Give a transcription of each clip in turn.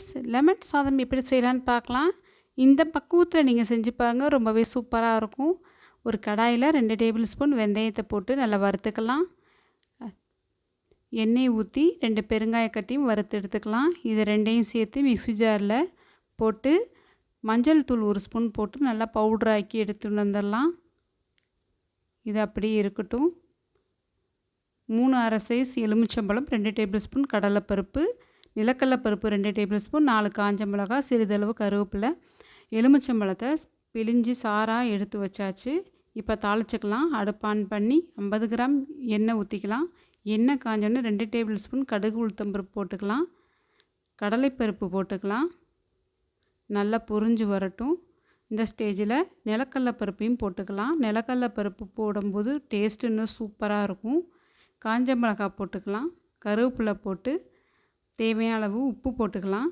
Friends lemon சாதம் எப்படி செய்யலான்னு பார்க்கலாம். இந்த பக்குவத்தில் நீங்கள் செஞ்சு பாருங்கள் ரொம்பவே சூப்பராக இருக்கும். ஒரு கடாயில் ரெண்டு டேபிள் ஸ்பூன் வெந்தயத்தை போட்டு நல்லா வறுத்துக்கலாம். எண்ணெய் ஊற்றி ரெண்டு பெருங்காய கட்டியும் வறுத்து எடுத்துக்கலாம். இது ரெண்டையும் சேர்த்து மிக்ஸி ஜாரில் போட்டு மஞ்சள் தூள் ஒரு ஸ்பூன் போட்டு நல்லா பவுட்ராக்கி எடுத்துகிட்டு வந்துடலாம். இது அப்படியே இருக்கட்டும். மூணு அரை சைஸ் எலுமிச்சம்பழம் ரெண்டு டேபிள் ஸ்பூன் கடலைப்பருப்பு நிலக்கடலைப்பருப்பு ரெண்டு டேபிள் ஸ்பூன் நாலு காஞ்ச மிளகாய் சிறிதளவு கருவேப்பிலை எலுமிச்சம்பழத்தை பிழிஞ்சு சாராக எடுத்து வச்சாச்சு. இப்போ தாளிச்சுக்கலாம். அடுப்பு ஆன் பண்ணி ஐம்பது கிராம் எண்ணெய் ஊற்றிக்கலாம் எண்ணெய் காஞ்சோன்னு ரெண்டு டேபிள் ஸ்பூன் கடுகு உளுத்தம்பருப்பு போட்டுக்கலாம். கடலைப்பருப்பு போட்டுக்கலாம். நல்லா பொரிஞ்சு வரட்டும். இந்த ஸ்டேஜில் நிலக்கடலை பருப்பையும் போட்டுக்கலாம். நிலக்கடலை பருப்பு போடும்போது டேஸ்ட் இன்னும் சூப்பராக இருக்கும். காஞ்ச மிளகாய் போட்டுக்கலாம். கருவேப்பிலை போட்டு தேவையான அளவு உப்பு போட்டுக்கலாம்.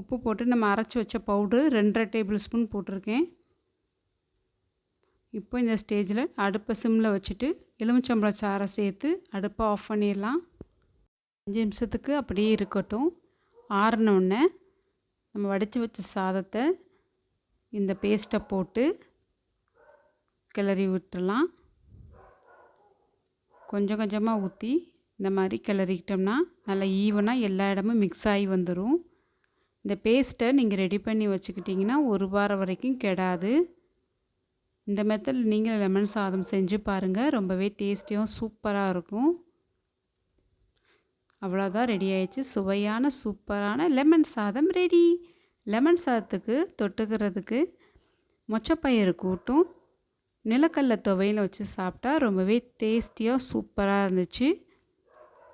உப்பு போட்டு நம்ம அரைச்சி வச்ச பவுட்ரு ரெண்டரை டேபிள் ஸ்பூன் போட்டிருக்கேன். இப்போ இந்த ஸ்டேஜில் அடுப்பை சிம்மில் வச்சுட்டு எலுமிச்சம்பழ சாறை சேர்த்து அடுப்பை ஆஃப் பண்ணிடலாம். அஞ்சு நிமிஷத்துக்கு அப்படியே இருக்கட்டும். ஆறினோடனே நம்ம வடித்து வச்ச சாதத்தை இந்த பேஸ்ட்டை போட்டு கிளறி விட்டுடலாம். கொஞ்சம் கொஞ்சமாக ஊற்றி இந்த மாதிரி கிளறிக்கிட்டோம்னா நல்லா ஈவனாக எல்லா இடமும் மிக்ஸ் ஆகி வந்துடும் இந்த பேஸ்ட்டை நீங்கள் ரெடி பண்ணி வச்சுக்கிட்டிங்கன்னா ஒரு வாரம் வரைக்கும் கெடாது. இந்த மெத்தட் நீங்கள் லெமன் சாதம் செஞ்சு பாருங்கள் ரொம்பவே டேஸ்டியும் சூப்பராக இருக்கும். அவ்வளோதான் ரெடி ஆயிடுச்சு. சுவையான சூப்பரான லெமன் சாதம் ரெடி லெமன் சாதத்துக்கு தொட்டுக்கிறதுக்கு மொச்சப்பயிறு கூட்டும். நிலக்கடல துவையில் வச்சு சாப்பிட்டா ரொம்பவே டேஸ்டியாக சூப்பராக இருந்துச்சு.